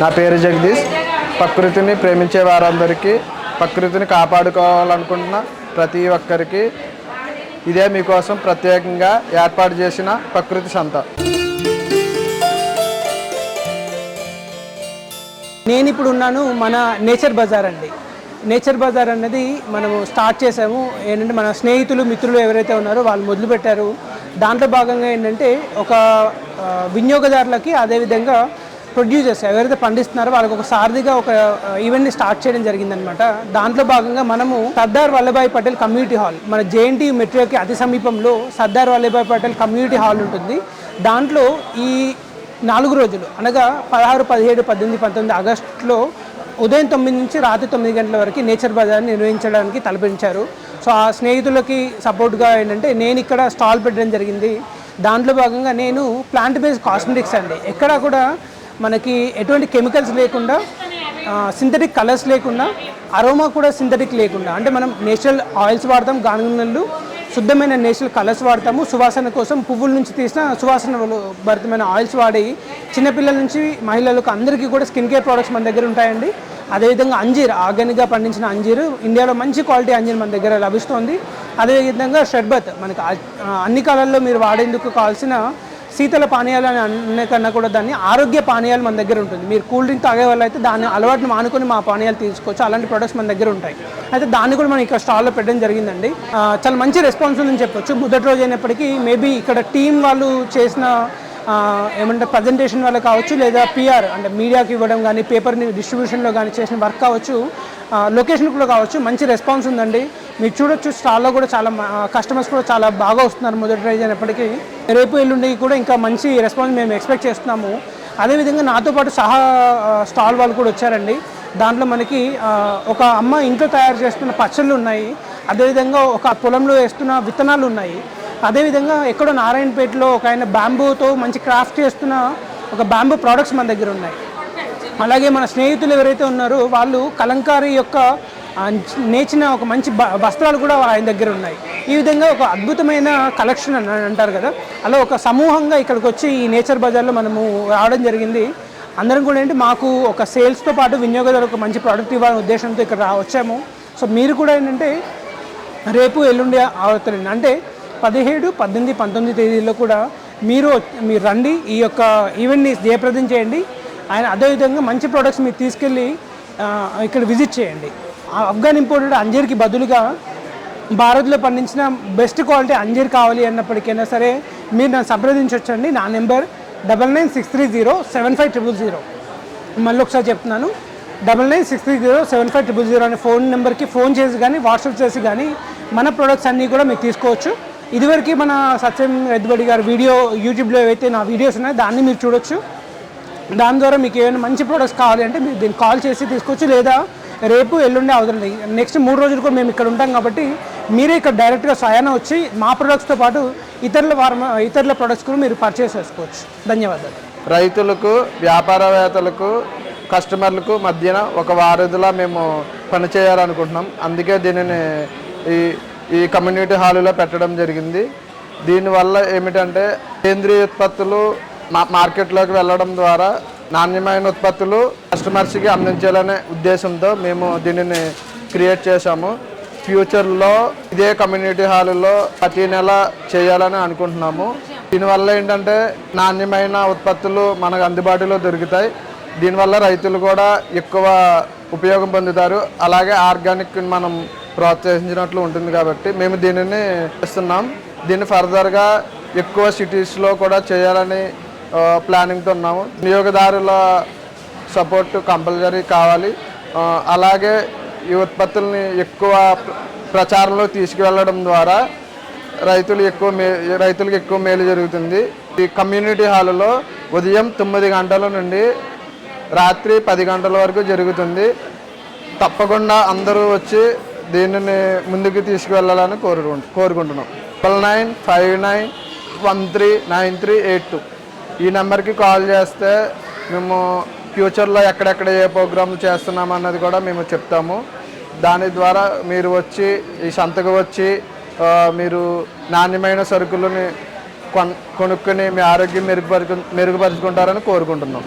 నా పేరు జగదీష్. ప్రకృతిని ప్రేమించే వారందరికీ ప్రకృతిని కాపాడుకోవాలనుకుంటున్న ప్రతి ఒక్కరికి ఇదే మీకోసం ప్రత్యేకంగా ఏర్పాటు చేసిన ప్రకృతి సంత. నేను ఇప్పుడు ఉన్నాను మన నేచర్ బజార్ అండి. నేచర్ బజార్ అన్నది మనము స్టార్ట్ చేసాము. ఏంటంటే మన స్నేహితులు మిత్రులు ఎవరైతే ఉన్నారో వాళ్ళు మొదలుపెట్టారు దాంట్లో భాగంగా ఏంటంటే ఒక వినియోగదారులకి అదేవిధంగా ప్రొడ్యూసర్స్ ఎవరైతే పండిస్తున్నారో వాళ్ళకి ఒక సారథిగా ఒక ఈవెంట్ని స్టార్ట్ చేయడం జరిగిందనమాట దాంట్లో భాగంగా మనము సర్దార్ వల్లభాయ్ పటేల్ కమ్యూనిటీ హాల్ మన జేఎన్టీ మెట్రోకి అతి సమీపంలో సర్దార్ వల్లభాయ్ పటేల్ కమ్యూనిటీ హాల్ ఉంటుంది. దాంట్లో ఈ నాలుగు రోజులు అనగా పదహారు పదిహేడు పద్దెనిమిది పంతొమ్మిది ఆగస్టులో ఉదయం తొమ్మిది నుంచి రాత్రి తొమ్మిది గంటల వరకు నేచర్ బజార్ని నిర్వహించడానికి తలపించారు. సో ఆ స్నేహితులకి సపోర్ట్గా ఏంటంటే నేను ఇక్కడ స్టాల్ పెట్టడం జరిగింది. దాంట్లో భాగంగా నేను ప్లాంట్ బేస్డ్ కాస్మెటిక్స్ అండి. ఎక్కడ కూడా మనకి ఎటువంటి కెమికల్స్ లేకుండా సింథటిక్ కలర్స్ లేకుండా అరోమా కూడా సింథటిక్ లేకుండా అంటే మనం నేచురల్ ఆయిల్స్ వాడతాం గానుగలు శుద్ధమైన నేచురల్ కలర్స్ వాడతాము సువాసన కోసం పువ్వుల నుంచి తీసిన సువాసన భరితమైన ఆయిల్స్ వాడి చిన్నపిల్లల నుంచి మహిళలకు అందరికీ కూడా స్కిన్ కేర్ ప్రోడక్ట్స్ మన దగ్గర ఉంటాయండి. అదేవిధంగా అంజీర్ ఆర్గానిక్గా పండించిన అంజీరు ఇండియాలో మంచి క్వాలిటీ అంజీర్ మన దగ్గర లభిస్తుంది. అదేవిధంగా షర్బత్ మనకి అన్ని కాలాల్లో మీరు వాడేందుకు కావాల్సిన శీతల పానీయాలు అని అనే కన్నా కూడా దాన్ని ఆరోగ్య పానీయాలు మన దగ్గర ఉంటుంది. మీరు కూల్ డ్రింక్ తాగే వాళ్ళు అయితే దాన్ని అలవాటును మానుకొని మా పానీయాలు తీసుకోవచ్చు. అలాంటి ప్రొడక్ట్స్ మన దగ్గర ఉంటాయి. అయితే దాన్ని కూడా మనం ఇక్కడ స్టాల్లో పెట్టడం జరిగిందండి. చాలా మంచి రెస్పాన్స్ ఉందని చెప్పొచ్చు. మొదటి రోజు అయినప్పటికీ మేబీ ఇక్కడ టీం వాళ్ళు చేసిన ఏమంటే ప్రజెంటేషన్ వల్ల కావచ్చు లేదా పిఆర్ అంటే మీడియాకి ఇవ్వడం కానీ పేపర్ని డిస్ట్రిబ్యూషన్లో కానీ చేసిన వర్క్ కావచ్చు. లొకేషన్ కూడా కావచ్చు. మంచి రెస్పాన్స్ ఉందండి. మీరు చూడొచ్చు స్టాల్లో కూడా చాలా కస్టమర్స్ కూడా చాలా బాగా వస్తున్నారు మొదటి రైజ్ అయినప్పటికీ. రేపు ఎల్లుండి కూడా ఇంకా మంచి రెస్పాన్స్ మేము ఎక్స్పెక్ట్ చేస్తున్నాము. అదేవిధంగా నాతో పాటు సహా స్టాల్ వాళ్ళు కూడా వచ్చారండి. దాంట్లో మనకి ఒక అమ్మ ఇంట్లో తయారు చేస్తున్న పచ్చళ్ళు ఉన్నాయి. అదేవిధంగా ఒక పొలంలో వేస్తున్న విత్తనాలు ఉన్నాయి. అదేవిధంగా ఎక్కడో నారాయణపేటలో ఒక ఆయన బ్యాంబూతో మంచి క్రాఫ్ట్ చేస్తున్న ఒక బ్యాంబూ ప్రోడక్ట్స్ మన దగ్గర ఉన్నాయి. అలాగే మన స్నేహితులు ఎవరైతే ఉన్నారో వాళ్ళు కలంకారీ యొక్క నేర్చిన నేచిన ఒక మంచి వస్త్రాలు కూడా ఆయన దగ్గర ఉన్నాయి. ఈ విధంగా ఒక అద్భుతమైన కలెక్షన్ అని అంటారు కదా. అలా ఒక సమూహంగా ఇక్కడికి వచ్చి ఈ నేచర్ బజార్లో మనము రావడం జరిగింది. అందరం కూడా ఏంటి మాకు ఒక సేల్స్తో పాటు వినియోగదారులకు ఒక మంచి ప్రోడక్ట్ ఇవ్వాలనే ఉద్దేశంతో ఇక్కడ వచ్చాము. సో మీరు కూడా ఏంటంటే రేపు ఎల్లుండి అవుతారండి అంటే పదిహేడు పద్దెనిమిది పంతొమ్మిది తేదీల్లో కూడా మీరు మీరు రండి. ఈ యొక్క ఈవెంట్ని జయప్రదం చేయండి. ఆయన అదేవిధంగా మంచి ప్రోడక్ట్స్ మీరు తీసుకెళ్ళి ఇక్కడ విజిట్ చేయండి. ఆ ఆఫ్ఘన్ ఇంపోర్టెడ్ అంజీర్కి బదులుగా భారత్లో పండించిన బెస్ట్ క్వాలిటీ అంజీర్ కావాలి అన్నప్పటికైనా సరే మీరు నన్ను సంప్రదించవచ్చండి నా number double nine six three zero seven five triple zero. మళ్ళీ ఒకసారి చెప్తున్నాను double nine six three zero seven five triple zero అనే ఫోన్ నెంబర్కి ఫోన్ చేసి కానీ వాట్సాప్ చేసి కానీ మన ప్రొడక్ట్స్ అన్నీ కూడా మీరు తీసుకోవచ్చు. ఇదివరకు మన సత్యం ఎద్దుబడి గారి వీడియో యూట్యూబ్లో ఏవైతే నా వీడియోస్ ఉన్నాయో దాన్ని మీరు చూడొచ్చు. దాని ద్వారా మీకు ఏమైనా మంచి ప్రొడక్ట్స్ కావాలి అంటే మీరు దీన్ని కాల్ చేసి తీసుకోవచ్చు లేదా రేపు ఎల్లుండి లేదు నెక్స్ట్ మూడు రోజులు కూడా మేము ఇక్కడ ఉంటాం కాబట్టి మీరే ఇక్కడ డైరెక్ట్గా స్వయాన వచ్చి మా ప్రొడక్ట్స్తో పాటు ఇతరుల వారం ఇతరుల ప్రొడక్ట్స్ కూడా మీరు పర్చేస్ చేసుకోవచ్చు. ధన్యవాదాలు. రైతులకు వ్యాపారవేత్తలకు కస్టమర్లకు మధ్యన ఒక వారధిలా మేము పనిచేయాలనుకుంటున్నాం అందుకే దీనిని ఈ ఈ కమ్యూనిటీ హాలులో పెట్టడం జరిగింది. దీనివల్ల ఏమిటంటే సేంద్రియ ఉత్పత్తులు మా మార్కెట్లోకి వెళ్ళడం ద్వారా నాణ్యమైన ఉత్పత్తులు కస్టమర్స్కి అందించాలనే ఉద్దేశంతో మేము దీనిని క్రియేట్ చేశాము. ఫ్యూచర్లో ఇదే కమ్యూనిటీ హాలులో ప్రతి నెల చేయాలని అనుకుంటున్నాము. దీనివల్ల ఏంటంటే నాణ్యమైన ఉత్పత్తులు మనకు అందుబాటులో దొరుకుతాయి. దీనివల్ల రైతులు కూడా ఎక్కువ ఉపయోగం పొందుతారు. అలాగే ఆర్గానిక్ మనం ప్రోత్సహించినట్లు ఉంటుంది కాబట్టి మేము దీనిని చేస్తున్నాం. దీన్ని ఫర్దర్గా ఎక్కువ సిటీస్లో కూడా చేయాలని ప్లానింగ్తో ఉన్నాము. వినియోగదారుల సపోర్ట్ కంపల్సరీ కావాలి. అలాగే ఈ ఉత్పత్తుల్ని ఎక్కువ ప్రచారంలో తీసుకువెళ్ళడం ద్వారా రైతులు ఎక్కువ మే రైతులకు ఎక్కువ మేలు జరుగుతుంది. ఈ కమ్యూనిటీ హాల్లో ఉదయం తొమ్మిది గంటల నుండి రాత్రి పది గంటల వరకు జరుగుతుంది. తప్పకుండా అందరూ వచ్చి దీనిని ముందుకు తీసుకువెళ్ళాలని కోరుకుంటు కోరుకుంటున్నాం. Triple nine five nine one three nine three eight two ఈ నెంబర్కి కాల్ చేస్తే మేము ఫ్యూచర్లో ఎక్కడెక్కడ ఏ ప్రోగ్రాంలు చేస్తున్నాం అన్నది కూడా మేము చెప్తాము. దాని ద్వారా మీరు వచ్చి ఈ సంతకు వచ్చి మీరు నాణ్యమైన సరుకులని కొన్ కొనుక్కొని మీ ఆరోగ్యం మెరుగుపరుచు మెరుగుపరుచుకుంటారని కోరుకుంటున్నాం.